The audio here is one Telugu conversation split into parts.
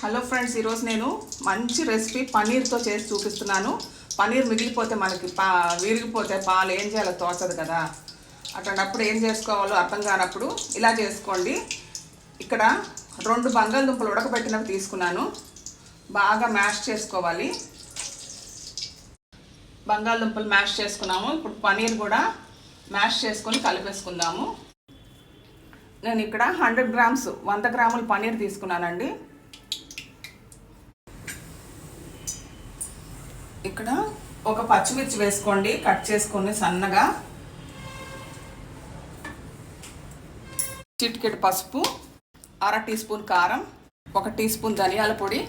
హలో ఫ్రెండ్స్ ఈరోజు నేను మంచి రెసిపీ పన్నీర్తో చేసి చూపిస్తున్నాను. పన్నీర్ మిగిలిపోతే మనకి పా విరిగిపోతే పాలు ఏం చేయాలో తోచదు కదా. అట్లాంటప్పుడు ఏం చేసుకోవాలో అర్థం కానప్పుడు ఇలా చేసుకోండి. ఇక్కడ రెండు బంగాళదుంపలు ఉడకబెట్టినవి తీసుకున్నాను. బాగా మ్యాష్ చేసుకోవాలి. బంగాళదుంపలు మ్యాష్ చేసుకున్నాము. ఇప్పుడు పన్నీర్ కూడా మ్యాష్ చేసుకొని కలిపేసుకుందాము. నేను ఇక్కడ హండ్రెడ్ గ్రామ్స్ వంద గ్రాముల పన్నీర్ తీసుకున్నానండి. ఇక్కడ ఒక పచ్చిమిర్చి వేసుకోండి కట్ చేసుకొని సన్నగా. చిటికెట్ పసుపు అర టీ స్పూన్ కారం ఒక టీ స్పూన్ ధనియాల పొడి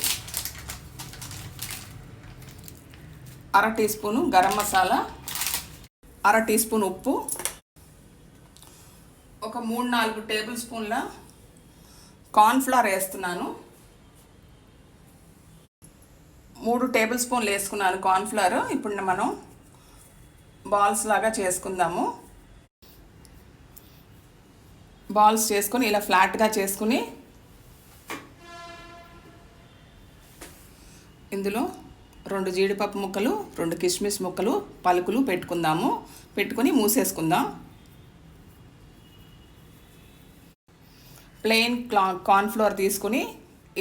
అర టీ స్పూను గరం మసాలా అర టీ స్పూన్ ఉప్పు ఒక మూడు నాలుగు టేబుల్ స్పూన్ల కార్న్ఫ్లవర్ వేస్తున్నాను. మూడు టేబుల్ స్పూన్లు వేసుకున్నాను కార్న్ఫ్లవర్ ఇప్పుడు మనం బాల్స్ లాగా చేసుకుందాము. బాల్స్ చేసుకొని ఇలా ఫ్లాట్గా చేసుకుని ఇందులో రెండు జీడిపప్పు ముక్కలు రెండు కిస్మిస్ ముక్కలు పలుకులు పెట్టుకుందాము. పెట్టుకొని మూసేసుకుందాం. ప్లెయిన్ క్లా కార్న్ఫ్లోర్ తీసుకుని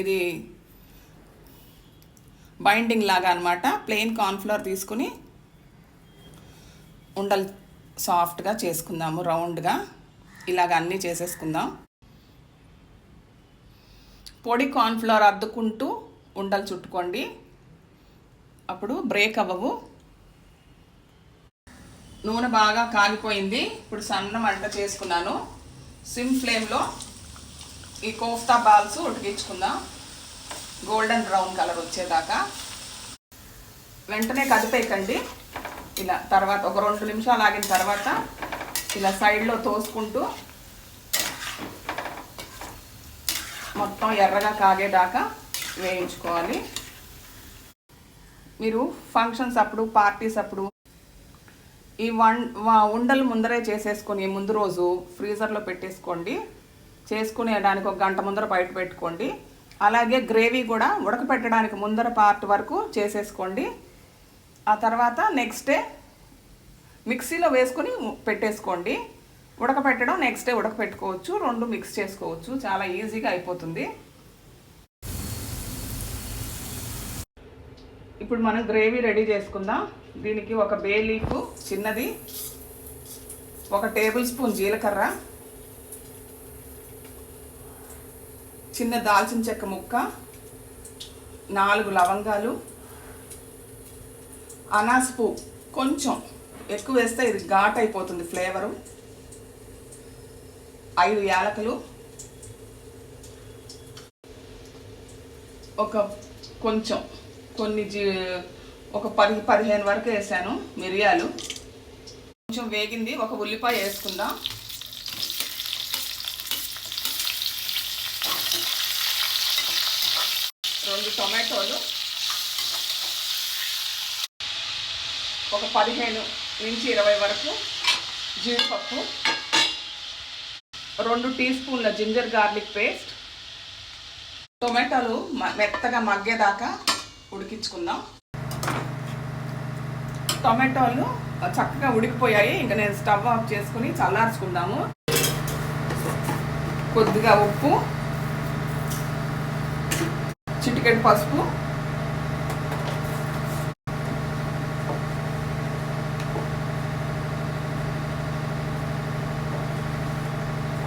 ఇది బైండింగ్ లాగా అనమాట ప్లెయిన్ కార్న్ఫ్లవర్ తీసుకుని ఉండలు సాఫ్ట్గా చేసుకుందాము రౌండ్గా. ఇలాగ అన్నీ చేసేసుకుందాం. పొడి కార్న్ఫ్లవర్ అద్దుకుంటూ ఉండలు చుట్టుకోండి. అప్పుడు బ్రేక్ అవ్వవు. నూనె బాగా కాగిపోయింది ఇప్పుడు సన్న మంట చేసుకున్నాను. సిమ్ ఫ్లేమ్లో ఈ కోఫ్తా బాల్స్ ఉడికించుకుందాం. గోల్డెన్ బ్రౌన్ కలర్ వచ్చేదాకా. వెంటనే కదిపేయకండి ఇలా తర్వాత ఒక రెండు నిమిషాలు ఆగిన తర్వాత ఇలా సైడ్లో తోసుకుంటూ మొత్తం ఎర్రగా కాగేదాకా వేయించుకోవాలి. మీరు ఫంక్షన్స్ అప్పుడు పార్టీస్ అప్పుడు ఈ వన్ ఉండలు ముందరే చేసేసుకొని ముందు రోజు ఫ్రీజర్లో పెట్టేసుకోండి. చేసుకునేదానికి ఒక గంట ముందర బయట పెట్టుకోండి. అలాగే గ్రేవీ కూడా ఉడకపెట్టడానికి ముందర పార్ట్ వరకు చేసేసుకోండి. ఆ తర్వాత నెక్స్ట్ డే మిక్సీలో వేసుకొని పెట్టేసుకోండి. ఉడకపెట్టడం నెక్స్ట్ డే ఉడకపెట్టుకోవచ్చు రెండు మిక్స్ చేసుకోవచ్చు. చాలా ఈజీగా అయిపోతుంది. ఇప్పుడు మనం గ్రేవీ రెడీ చేసుకుందాం. దీనికి ఒక బే లీఫ్ చిన్నది ఒక టేబుల్ స్పూన్ జీలకర్ర చిన్న దాల్చిన చెక్క ముక్క నాలుగు లవంగాలు అనాసపు కొంచెం ఎక్కువ వేస్తే ఇది ఘాట్ అయిపోతుంది ఫ్లేవరు ఐదు యాలకులు. ఒక కొంచెం కొన్ని జీ ఒక పది పదిహేను వరకు వేసాను మిరియాలు. కొంచెం వేగింది ఒక ఉల్లిపాయ వేసుకుందాం రెండు టొమాటోలు. ఒక పదిహేను నుంచి ఇరవై వరకు జీడిపప్పు. రెండు టీ స్పూన్ల జింజర్ గార్లిక్ పేస్ట్. టొమాటోలు మెత్తగా మగ్గేదాకా ఉడికించుకుందాం. టొమాటోలు చక్కగా ఉడికిపోయాయి. ఇంకా నేను స్టవ్ ఆఫ్ చేసుకుని చల్లార్చుకుందాము. కొద్దిగా ఉప్పు. చిటికెడు పసుపు.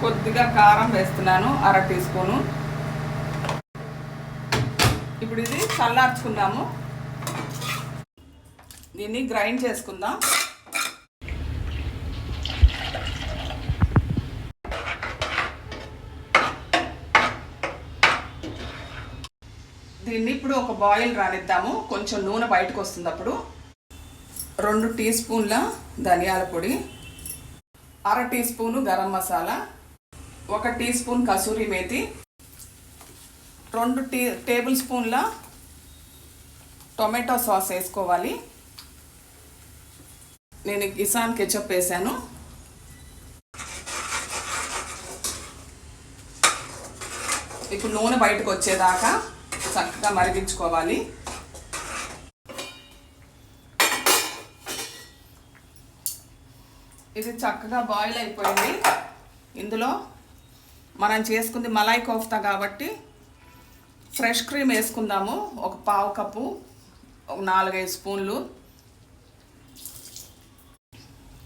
కొద్దిగా కారం వేస్తున్నాను అర టీ స్పూను. ఇప్పుడు ఇది చల్లార్చుకుందాము. దీన్ని గ్రైండ్ చేసుకుందాం. దీన్ని ఇప్పుడు ఒక బాయిల్ రానిద్దాము. కొంచెం నూనె బయటకు వస్తుంది అప్పుడు. రెండు టీ స్పూన్ల ధనియాల పొడి. అర టీ స్పూను గరం మసాలా. ఒక టీ స్పూన్ కసూరి మేతి. రెండు టీ టేబుల్ స్పూన్ల టొమాటో సాస్ వేసుకోవాలి. నేను కిసాన్ కెచప్ వేసాను. ఇప్పుడు నూనె బయటకు వచ్చేదాకా చక్కగా మరిగించుకోవాలి. ఇది చక్కగా బాయిల్ అయిపోయింది. ఇందులో మనం చేసుకుంది మలాయ్ కోఫ్తా కాబట్టి ఫ్రెష్ క్రీమ్ వేసుకుందాము. ఒక పావు కప్పు ఒక నాలుగైదు స్పూన్లు.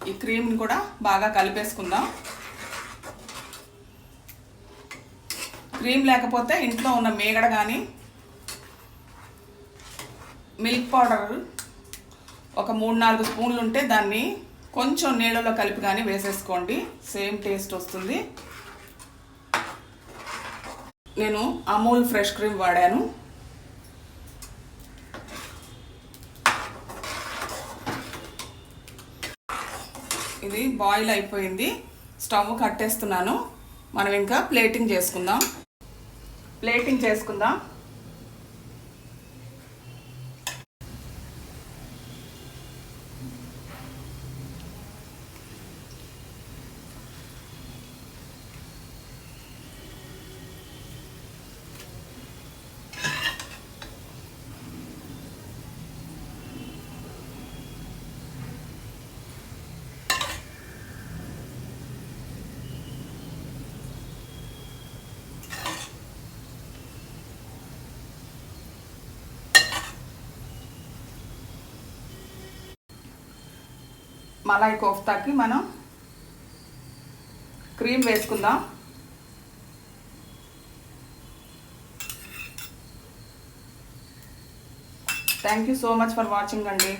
ఈ క్రీమ్ని కూడా బాగా కలిపేసుకుందాం. క్రీమ్ లేకపోతే ఇంట్లో ఉన్న మేగడ కానీ మిల్క్ పౌడర్ ఒక మూడు నాలుగు స్పూన్లు ఉంటే దాన్ని కొంచెం నీళ్ళలో కలిపి కానీ వేసేసుకోండి. సేమ్ టేస్ట్ వస్తుంది. నేను అమూల్ ఫ్రెష్ క్రీమ్ వాడాను. ఇది బాయిల్ అయిపోయింది. స్టవ్ కట్టేస్తున్నాను. మనం ఇంకా ప్లేటింగ్ చేసుకుందాం. ప్లేటింగ్ చేసుకుందాం. మలాయ్ కోఫ్తాకి మనం క్రీమ్ వేసుకుందాం. Thank you so much for watching అండి.